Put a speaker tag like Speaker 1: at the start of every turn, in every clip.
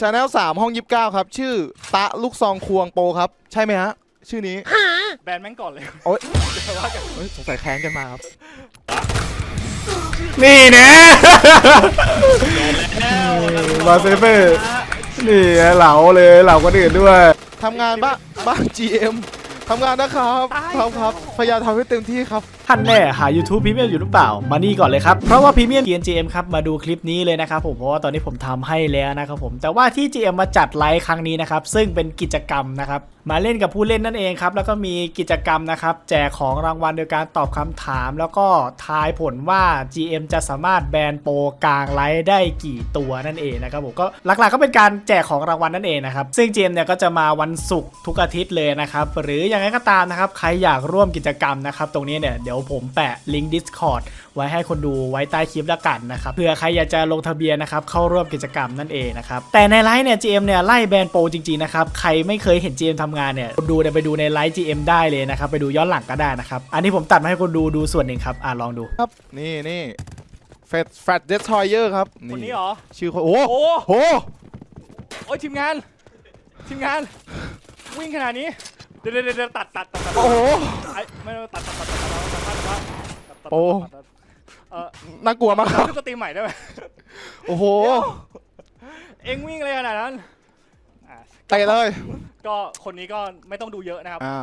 Speaker 1: ชาแนลสามห้องยี่สิบเก้าครับ ชื่อตะลูกซองควงโปรครับ ใช่ไหมฮะ ชื่อนี้
Speaker 2: แบนแม่งก่อนเลย
Speaker 1: โอ๊ย
Speaker 2: เดี๋ยวว่ากัน
Speaker 1: เฮ้ยสงสัยแค้นกันมาครับ
Speaker 3: นี่นะ
Speaker 2: แล้ว
Speaker 3: มาเซเฟอร์นี่เหลาเลยเหลาคนอื่นด้วย
Speaker 1: ทำงานบ้านบ้าน GM ทำงานนะครับครับครับพยายามทำให้เต็มที่ครับ
Speaker 3: ท่านแน่หา YouTube Premium อยู่หรือเปล่า มานี่ก่อนเลยครับ เพราะว่า Premium GNGM ครับ มาดูคลิปนี้เลยนะครับผมเพราะว่าตอนนี้ผมทำให้แล้วนะครับผมแต่ว่าที่ GM มาจัดไลฟ์ครั้งนี้นะครับ ซึ่งเป็นกิจกรรมนะครับ มาเล่นกับผู้เล่นนั่นเองครับ แล้วก็มีกิจกรรมนะครับ แจกของรางวัลโดยการตอบคำถาม แล้วก็ทายผลว่า GM จะสามารถแบนโปรกลางไลฟ์ได้กี่ตัวนั่นเองนะครับผมก็หลักๆก็เป็นการแจกของรางวัลนั่นเองนะครับซึ่ง GM เนี่ยก็จะมาวันศุกร์ทุกอาทิตย์เลยนะครับหรือยังไงก็ตามนะครับใครอยากร่วมกิจกรรมนะครับตรงนี้เนี่ยเดี๋ยวยวผมแปะลิงก์ Discord ไว้ให้คนดูไว้ใต้คลิปละกันนะครับเผื่อใครอยากจะลงทะเบียนนะครับเข้าร่วมกิจกรรมนั่นเองนะครับแต่ในไลฟ์เนี่ย GM เนี่ยไล่แบรนด์โปรจริงๆนะครับใครไม่เคยเห็น GM ทำงานเนี่ยคนดูเนี่ยไปดูในไลฟ์ GM ได้เลยนะครับไปดูย้อนหลังก็ได้นะครับอันนี้ผมตัดมาให้คนดูดูส่วนหนึ่งครับอะลองดู
Speaker 1: ครับนี่นี่แฟดแฟดเดสทอยเยอร์ครับ
Speaker 2: คนนี้เหรอ
Speaker 1: ชื่อคนโอ้
Speaker 2: โห
Speaker 1: โอ้
Speaker 2: โอ้ยทีมงาน ทีมงาน วิ่งขนาดนี้ เดี๋ยวเดี๋ยวตัดตัดตัดตัด
Speaker 1: โอ้โห
Speaker 2: ไม่ไม่ตัดตัดตัด
Speaker 1: โอ้
Speaker 2: ตัดเออ
Speaker 1: น่ากลัวมากครับ
Speaker 2: ขึ้นสตรีมใหม่ได้ไหม
Speaker 1: โอ้โห
Speaker 2: เอ็งวิ่งเลยขนาดนั้นอะ
Speaker 1: เตะเลย
Speaker 2: ก็คนนี้ก็ไม่ต้องดูเยอะนะครับ
Speaker 1: อ่า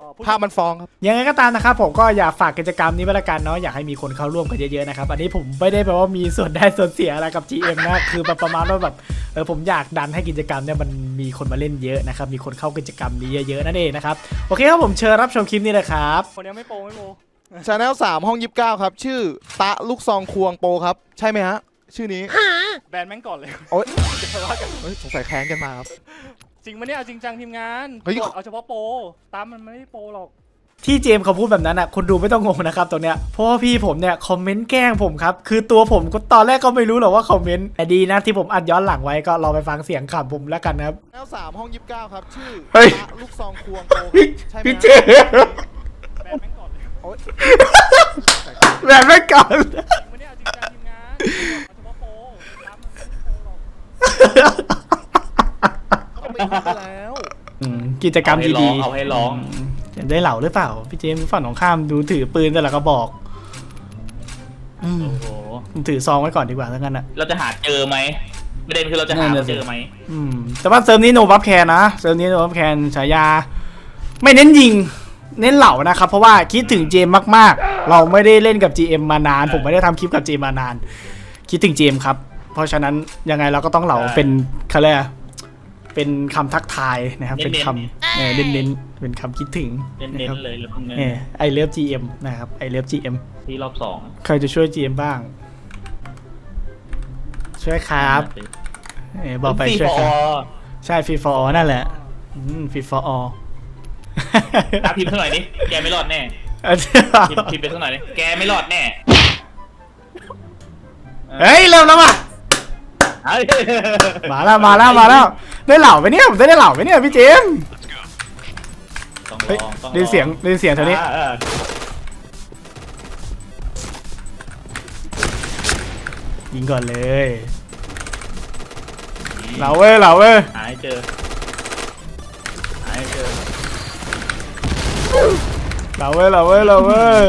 Speaker 2: อ๋อพูด
Speaker 1: ภาพมันฟ้องครับ
Speaker 3: ยังไงก็ตามนะครับผมก็อยากฝากกิจกรรมนี้ไว้ละกันเนาะอยากให้มีคนเข้าร่วมกันเยอะๆนะครับอันนี้ผมไม่ได้แปลว่ามีส่วนได้ส่วนเสียอะไรกับ GM นะคือแบบประมาณว่าแบบเออผมอยากดันให้กิจกรรมเนี่ยมันมีคนมาเล่นเยอะนะครับมีคนเข้ากิจกรรมนี้เยอะๆนั่นเองนะครับโอเคครับผมเชิญรับชมคลิปนี้เลยครับ
Speaker 2: คนนี้ไม่โปรไม่โปร
Speaker 1: ชาแนลสามห้องยี่สิบเก้าครับ ชื่อตะลูกซองควงโปรครับ ใช่ไหมฮะ ชื่อนี้
Speaker 2: แบนแม่งก่อนเลย
Speaker 1: โอ๊ย
Speaker 2: เดี๋ยวว่ากัน
Speaker 1: เฮ้ยสงสัยแค้นกันมาครับ
Speaker 2: จริงมันเนี่ยเอาจริงจังทีมงาน
Speaker 1: เฮ้ย
Speaker 2: กดเอาเฉพาะโปรตามมันไม่ได้โปรหรอก
Speaker 3: ที่เจมส์เขาพูดแบบนั้นอะคนดูไม่ต้องงงนะครับตรงเนี้ยเพราะว่าพี่ผมเนี่ยคอมเมนต์แกล้งผมครับ คือตัวผมก็ตอนแรกก็ไม่รู้หรอกว่าคอมเมนต์แต่ดีนะที่ผมอัดย้อนหลังไว้ก็รอไปฟังเสียงขำผมแล้วกันนะครับ
Speaker 1: ชาแนลสามห้องยี่สิบเก้าครับ ชื่อ
Speaker 3: เฮ้ย
Speaker 1: ตะลูกซองควงโปรครับใช่ไหม
Speaker 3: พี่
Speaker 1: ฮะ
Speaker 3: เจ แบบไม่ก่อน
Speaker 2: จริงมันเนี่ยเอาจริงจังทีมงานเอาเฉพาะโปรตามมันไม่ได้โปรหรอก
Speaker 1: ต้องไปรู้แล้ว
Speaker 3: อืมกิจกรรมดีๆ
Speaker 4: เอาให้ร้อง
Speaker 3: จะได้เหล่าหรือเปล่า พี่เจมส์ฝั่งของข้ามดูถือปืนแต่ละกระบอกอืม
Speaker 4: โอ้โห
Speaker 3: ผมถือซองไว้ก่อนดีกว่าทั้งนั้นอะ
Speaker 4: เราจะหาเจอไหมประเด็นคือเราจะหา
Speaker 3: นั่น
Speaker 4: ว่า
Speaker 3: น่ะสิ
Speaker 4: เจอไหม
Speaker 3: อืมแต่ว่าเซิร์ฟนี้โนบัฟแคนนะเซิร์ฟนี้โนบัฟแคนฉายา ไม่เน้นยิง เน้นเหล่านะครับเพราะว่าคิดถึงเจมมากๆ เราไม่ได้เล่นกับ GM มานาน ผมไม่ได้ทำคลิปกับ GM มานาน คิดถึง GM ครับ เพราะฉะนั้นยังไงเราก็ต้องเหล่าเป็นเขาเรียกอะไรเป็นคำทักทายนะครับ เป็นคำเออเน้นๆเป็นคำคิดถึง
Speaker 4: เน้น
Speaker 3: นะครับ
Speaker 4: ๆเลยแล้วพวกนี้
Speaker 3: เออไอเลิฟ GM นะครับไอเลิฟ GM
Speaker 4: ที่รอบสอง
Speaker 3: ใครจะช่วย GM บ้าง ช่วยครับเออบอกไป
Speaker 4: ฟรี
Speaker 3: ช่วย
Speaker 4: ฟ
Speaker 3: ค
Speaker 4: อ
Speaker 3: รับ
Speaker 4: ร์
Speaker 3: ใช่ฟรีฟอร์นั่นแหละฟรีฟอร์
Speaker 4: อะพิมพ์เท่าไหร่ดิแกไม่รอดแน่พิมพ์พิมพ์ไปเท่าไหร่ดิแกไม่รอดแน่
Speaker 3: เฮ้ยเริ่มแล้วว่ะ
Speaker 4: เฮ้ย
Speaker 3: มาแล้วมาแล้วมาแล้วได้เหล่าไปเนี่ยผมจะได้เหล่าไปเนี่ยพี่เจมส์
Speaker 4: ต้องล
Speaker 3: เฮ้ย
Speaker 4: องต้องลอง
Speaker 3: ได้เสียงได้เสียงเท่านี้
Speaker 4: อ่อ่า
Speaker 3: ยิงก่อนเลยเหล่าเว้ยเหล่าเว้ย
Speaker 4: หาให้เจอหาให้เจอ
Speaker 3: เหล่าเว้ยเหล่าเว้ยเหล่าเว้ย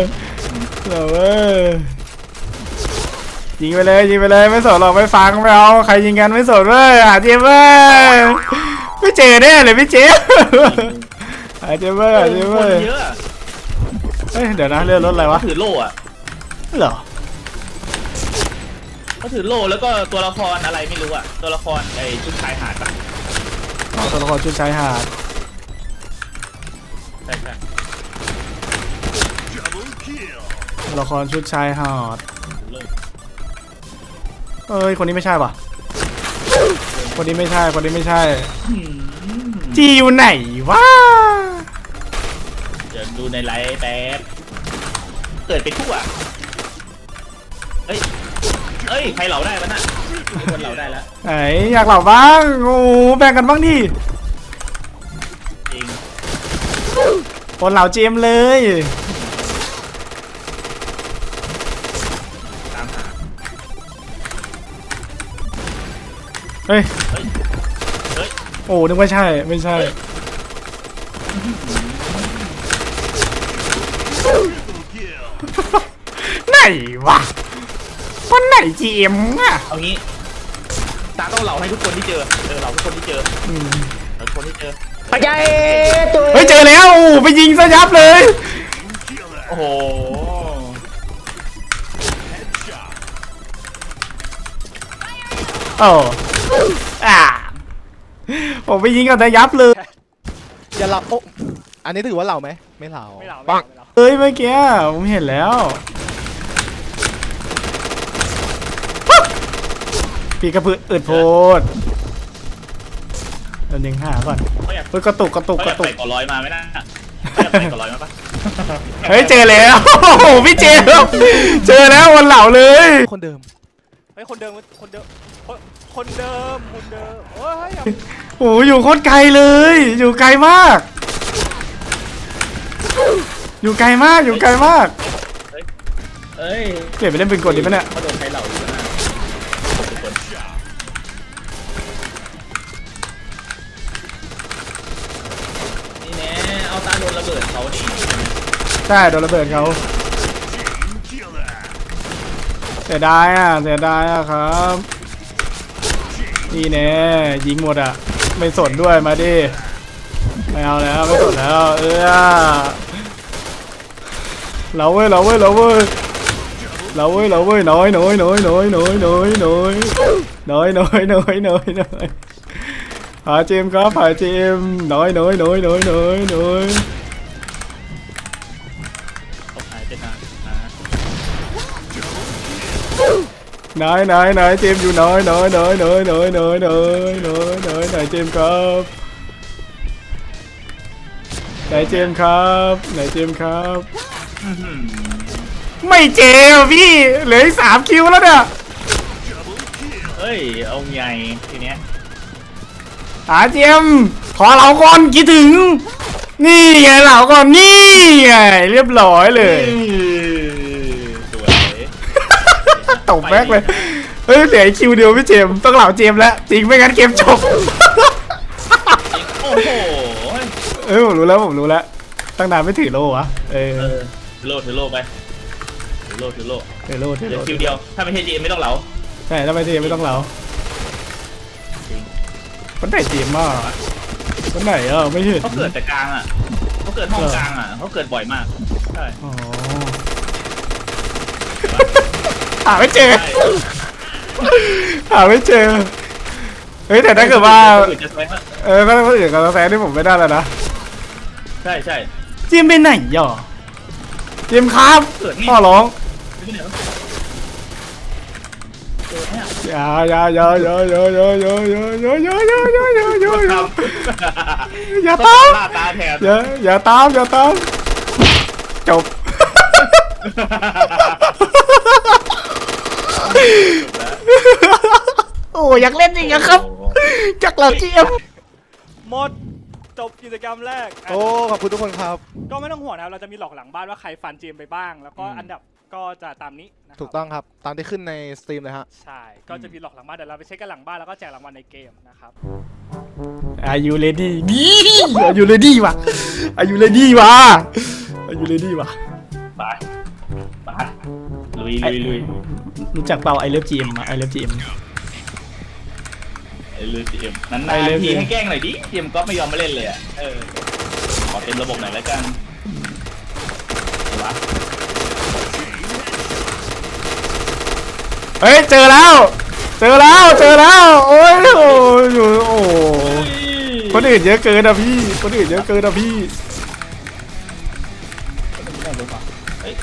Speaker 3: เหล่าเว้ยยิงไปเลยยิงไปเลยไม่สนหรอกไม่ฟังไม่เอาใครยิงกันไม่สนเว้ยหาเจมส์เว้ยไม่เจอแน่เลยพี่เจมส์หาเจมส์เว้ยหาเจมส์
Speaker 4: ค
Speaker 3: เว้
Speaker 4: น
Speaker 3: ย
Speaker 4: เยอะ
Speaker 3: เฮ้ยเดี๋ยวนะเลื่อนรถอะไรวะ
Speaker 4: ถือโล่อะ
Speaker 3: เหรอ
Speaker 4: เขาถือโล่แล้วก็ตัวละครอะไรไม่รู้อะตัวละครไอ้ชุดชายหาดปะ
Speaker 3: อ๋อตัวละครชุดชายหาด
Speaker 4: ใช่ใช่
Speaker 3: ตัว ละครชุดชายหาดเอ้ย คนนี้ไม่ใช่ป่ะคนนี้ไม่ใช่ คนนี้ไม่ใช่
Speaker 4: อืม
Speaker 3: จีอยู่ไหนวะ
Speaker 4: เดี๋ยวดูในไลฟ์แป๊บ เกิดไปทั่วเอ้ย เอ้ย ใครเหลาได้ปะน่ะมีคนเหลาได้แล้ว
Speaker 3: ไหนอยากเหล่าบ้าง โอ้โหแบ่งกันบ้างดิ
Speaker 4: จริง
Speaker 3: คนเหล่าเจมส์เลย
Speaker 4: ตามหา
Speaker 3: เฮ้ย
Speaker 4: เฮ้ย
Speaker 3: โอ้นึกว่าใช่ ไม่ใช่ ไหนวะคนไหน GM อะ
Speaker 4: เอางี้ ตาต้องเหล่าให้ทุกคนที่เจอ เออเหล่าทุกคนที่เจอ
Speaker 3: อืม
Speaker 4: เหล่าทุกคนที่เจอ
Speaker 3: เฮ้ยเจอแล้วโอ้ไปยิงซะยับเลย
Speaker 4: โอ้โห
Speaker 3: โอ้ อ่าผมไปยิงกันซะยับเลย
Speaker 1: อย่าเหล่าโอ้อันนี้ถือว่าเหล่าไหมไม่เหล่า
Speaker 2: ไม่เหล่าไม่
Speaker 1: ปั
Speaker 2: เหล่างไม่เหล่า
Speaker 3: เฮ้ยเมื่อกี้ผมเห็นแล้วปีกระพืออึดโพดเดี๋ยวนึงหาก่อน
Speaker 4: เขาอยาก
Speaker 3: เฮ้ยกระตุกกระตุก
Speaker 4: เขา
Speaker 3: ก
Speaker 4: อยา
Speaker 3: ระ
Speaker 4: ก
Speaker 3: ตุก
Speaker 4: ใส่ก่อร้อยมาไหมนะเขาอยากใส่ก่อร้อยมาปะ
Speaker 3: เฮ้ยเจอแล้วโอ้โหพี่เจมส์เจอแล้ววันเหล่าเลย
Speaker 1: คนเดิม
Speaker 2: เฮ้ยคนเดิมคนเดิมคนคนเดิมคนเดิมโอ้ยอย่า
Speaker 3: โอ้โหอยู่โคตรไกลเลย อยู่ไกลมาก อยู่ไกลมากอยู่ไกลมาก
Speaker 4: เอ้ย
Speaker 3: เปลี่ยนไปเล่นปืนกลดีปะเนี่ย
Speaker 4: เขาโดนใช้เหล่าอยู่นะทุกคนนี่แน่เอาตาโดนระเบิดเขานี่
Speaker 3: ใช่โดนระเบิดเขาเสียดายอะเสียดายอะครับนี่แน่ยิงหมดอะ ไม่สนด้วยมาดิไม่เอาแล้วไม่สนแล้วเออเราเว้ยเราเว้ยเราเว้ยเราเว้ยเราเว้ยน้อยน้อยน้อยน้อยน้อยน้อยน้อยน้อยน้อยน้อยน้อยน้อยหาเจมครับหาเจมน้อยน้อยน้อยน้อยน้อยน้อย
Speaker 4: นา
Speaker 3: ยนายนายเจมส์อยู่น้อยน้อยน้อยน้อยน้อยน้อยน้อยน้อยน้อยนายเจมส์ครับนายเจมส์ครับนายเจมส์ครับ
Speaker 4: อื้อหือ
Speaker 3: ไม่เจมส์พี่เหลืออีกสามคิวแล้วเนี่ย
Speaker 4: เฮ้ยเอาไงทีเนี้ย
Speaker 3: หาเจมส์ขอเราก่อนคิดถึง นี่ไงเราก่อนนี่ไงเรียบร้อยเลย
Speaker 4: สวย
Speaker 3: ตบแม็กเลยเฮ้ยเหลืออีกคิวเดียวพี่เจมส์ต้องเหล่าเจมส์แล้วจริงไม่งั้นเกมจบ
Speaker 4: โอ้โห
Speaker 3: เออผมรู้แล้วผมรู้แล้ว ตั้งนานไม่ถือโล่วะเออ
Speaker 4: เออถือโลถือโลไปถือโลถือโล
Speaker 3: ถือโล่ถือ
Speaker 4: เดี๋ยว
Speaker 3: โล่
Speaker 4: คิวเดียว ถ้าไม่ใช่จีไม่ต้องเหลา
Speaker 3: ใช่ถ้าไม่เจมส์ไม่ต้องเหล่า
Speaker 4: จริง
Speaker 3: คนไหนเจมส์มากคนไหนเออไม่เห็น
Speaker 4: เขาเกิดแต่กลางอะเขาเกิดห้องกลางอะเขาเกิดบ่อยมากใช่
Speaker 3: อ๋อหาไม่เจอ
Speaker 4: ใช่
Speaker 3: หาไม่เจอ เฮ้ยแต่ถ้าเกิดว่า
Speaker 4: คนอื่นจะสวยมาก
Speaker 3: เออถ้าคนอื่นกับกาแฟนี่ผมไม่ได้แล้วนะ
Speaker 4: ใช่ใช่
Speaker 3: เจมส์ไปไหนย่อเจมส์ครับ
Speaker 4: เกิดนี่
Speaker 3: พ่อร้อง
Speaker 4: ไม่ใช่เหรอเกิดเนี่ย
Speaker 3: อย่าอย่าอย่าอย่าอย่าอย่าอย่าอย่าอย่าอย่าอย่าอย่าอย่าอย่าอย่า
Speaker 4: ครับ
Speaker 3: อย่า
Speaker 4: ต้
Speaker 3: ตา
Speaker 4: อง
Speaker 3: ม
Speaker 4: ล่าตาแทน
Speaker 3: อย่าอย่าตามอย่าตามจบ โอ้อยากเล่นอีกอะครับจากเหล่าเจมส์
Speaker 2: หมดจบกิจกรรมแรกอะ
Speaker 1: โอ้ขอบคุณทุกคนครับ
Speaker 2: ก็ไม่ต้องห่วงนะครับเราจะมีหลอกหลังบ้านว่าใครฟันเจมไปบ้าง แล้วก็อันดับก็จะตามนี้นะครับ
Speaker 1: ถูกต้องครับ ตามที่ขึ้นในสตรีมเลยฮะ
Speaker 2: ใช่ก็จะมีหลอกหลังบ้านเดี๋ยวเราไปเช็คกันหลังบ้านแล้วก็แจกรางวัลในเกมนะครับ
Speaker 3: อายุเลดี้ดีอายุเลดี้ว่ะอายุเลดี้ว่ะอายุเลดี้ว่ะ
Speaker 4: ไป ไปลุยลุยลุย
Speaker 3: รู้จักเปล่าไอเลิฟจีเอ็มไอเลิฟจีเอ็ม
Speaker 4: ไอ้ลุยเอ็มนั้น
Speaker 3: ไอ้
Speaker 4: นาน
Speaker 3: เลิฟ
Speaker 4: ที
Speaker 3: เอ็ม
Speaker 4: ให้แกล้งหน่อยดิเอ็มก็ไม่ยอมมาเล่นเลยอะเออขอเต็มระบบหน่อยแล้วกันวะ
Speaker 3: เฮ้ยเจอแล้ว เจอแล้วเจอแล้ว โอ้ยโอ้ยอยู่โอ้คนอื่นเยอะเกินอะพี่ คนอื่นเยอะเกินอะพี่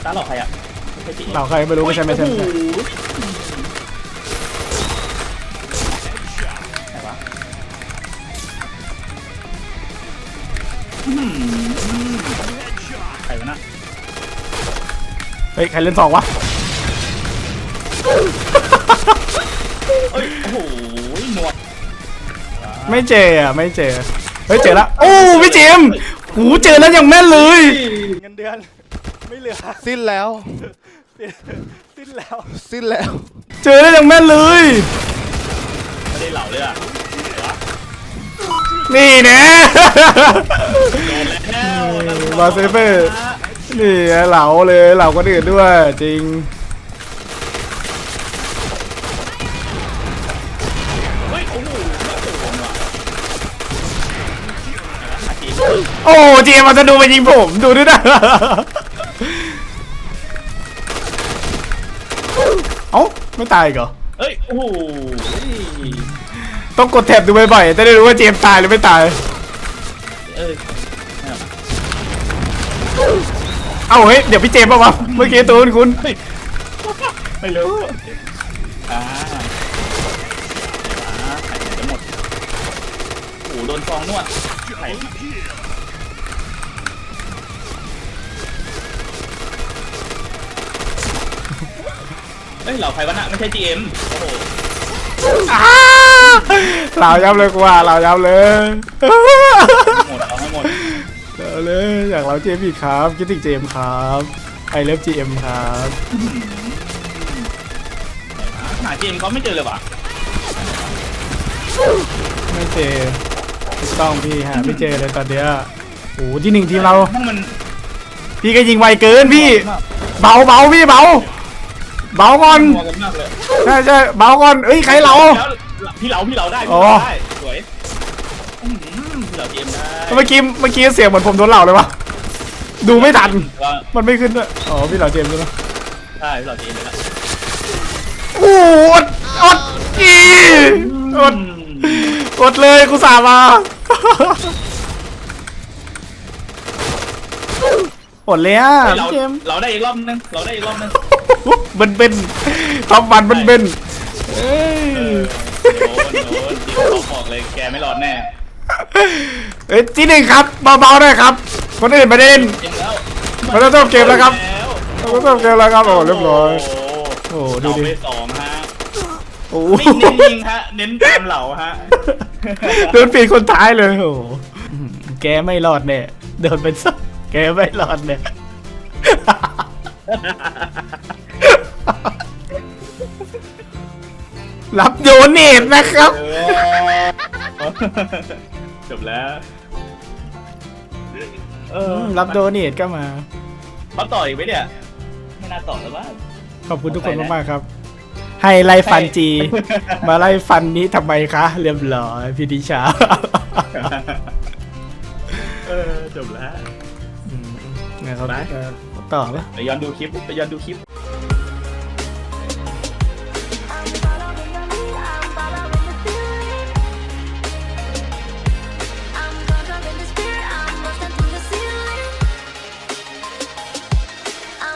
Speaker 4: ตาหลอกใครอะไม่ใช่จี
Speaker 3: เหล่าใครไม่รู้ไม่ใช่ไม่ใช่ไม่ใช่
Speaker 4: โอ้โหไหนวะอื้อหือใครวะน่ะ
Speaker 3: เฮ้ยใครเล่นสองวะ
Speaker 4: เอ้ยโอ้โหหนวด
Speaker 3: ไม่เจออะไม่เจอเฮ้ยเจอแล้วโอ้พี่เจมส์หูเจอแล้วยังแม่นเลย
Speaker 2: เงินเดือน ไม่เหลือ
Speaker 1: สิ้นแล้ว
Speaker 2: สิ้นแล้ว
Speaker 1: สิ้นแล้ว
Speaker 3: เจอแล้วยังแม่นเลย
Speaker 4: ไม่ได้เหล่าเลยอะไหนวะ
Speaker 3: นี่นะ
Speaker 4: แล้ว
Speaker 3: มาเซเฟอร์นี่ไงเหลาเลยเหลาคนอื่นด้วยจริง
Speaker 4: เฮ้ยโอ้โหน่าสนว่ะอาชีพ
Speaker 3: โอ้เจมมันจะดูมายิงผม ดูด้วยนะ ไม่ตายอีกเหรอ
Speaker 4: เฮ้ย โอ้โห
Speaker 3: ต้องกดแท็บดูบ่อยๆจะได้รู้ว่าเจมส์ตายหรือไม่ตาย
Speaker 4: เออ
Speaker 3: เอ้าเฮ้ย เดี๋ยวพี่เจมส์ป่าวะเมื่อกี้ตูนคุณ
Speaker 4: ไม่รู้อ่าอ่าไข่จะหมดโอ้โหโดนฟองนวดไข่ เฮ้ยเหล่าใครวะน่ะไม่ใช่ GM โอ้โห
Speaker 3: อ้าเรายับเลยกว่าเรายับเลย
Speaker 4: หมดเอาให้หมด
Speaker 3: เราเลยอยากเราเจมส์อีกครับคิดถึงเจมส์ครับไอเลิฟจีเอ็มครับ
Speaker 4: หา GM เขาไม่เจอเลยว่ะ
Speaker 3: ไม่เจอถูกต้องพี่หาไม่เจอเลยตอนเนี้ยโอ้โหที่หนึ่งทีมเรา
Speaker 4: ห้องมัน
Speaker 3: พี่ก็ยิงไวเกินพี่ เบาเบาพี่เบา เบาก่อน
Speaker 4: มัวกันมากเลย
Speaker 3: ใช่ใช่เบาก่อนเอ้ยใครเรา
Speaker 4: แล้วพี่เหลาพี่เหลาได้
Speaker 3: อ๋
Speaker 4: พี่
Speaker 3: อ
Speaker 4: เหลาได้สวยอื้อหือพี่เหลา GM ได้
Speaker 3: เมื่อกี้เมื่อกี้เสียงเหมือนผมโดนเหล่าเลยวะดูไม่ทัน
Speaker 4: ว่า
Speaker 3: มันไม่ขึ้นด้วยอ๋อพี่เหล่าเจมส์ใช่ไหม
Speaker 4: ใช่พี่เหลา GM เลยละ
Speaker 3: โอ้อดอดอีอดอดเลยกูสามา อดเลยอะ
Speaker 4: เฮ้ยเรา
Speaker 3: พี่เจมส์
Speaker 4: เราได้อีกรอบนึงเราได้อีกรอบนึง
Speaker 3: เบนเบนทอมวันเบนเบนเอ้ย
Speaker 4: โดนโดนดิเขาบอกเลยแกไม่รอดแน่
Speaker 3: เอ้ยที่หนึ่งครับเบาๆหน่อยครับ คนอื่นไม่ได้เล่น
Speaker 4: จริงแล้ว
Speaker 3: มันต้องจบเกมแล้วครับ
Speaker 4: แล้ว
Speaker 3: มันต้องจบเกมแล้วครับโอ้เรียบร้อย
Speaker 4: โอ้
Speaker 3: โอ้
Speaker 4: โห
Speaker 3: ดูดิ
Speaker 4: เราไปสองฮะ
Speaker 3: โอ้
Speaker 4: ไม่เน้นยิงฮะ เน้นตามเหล่าฮะ
Speaker 3: โดนปีนคนท้ายเลยโอ้โหอืมแกไม่รอดเนี่ยโดนเป็นสักแกไม่รอดเนี่ย รับโยนเนตนะครับ
Speaker 4: เออจบแล้ว เออ
Speaker 3: รับโดเนตก็มา
Speaker 4: เขาต่ออีกไหมเนี่ย ไม่น่าต่อแล้วบ้าง
Speaker 3: ขอบคุณทุกคนมากๆครับ ให้ไล่ฟันจี มาไล่ฟันนี้ทำไมคะ เรียบร้อยพี่ดิชา
Speaker 4: เออ จบแล้ว
Speaker 3: นะครับ
Speaker 4: ไป
Speaker 3: เออต่อแล้ว
Speaker 4: ไปย้อนดูคลิปไปย้อนดูคลิป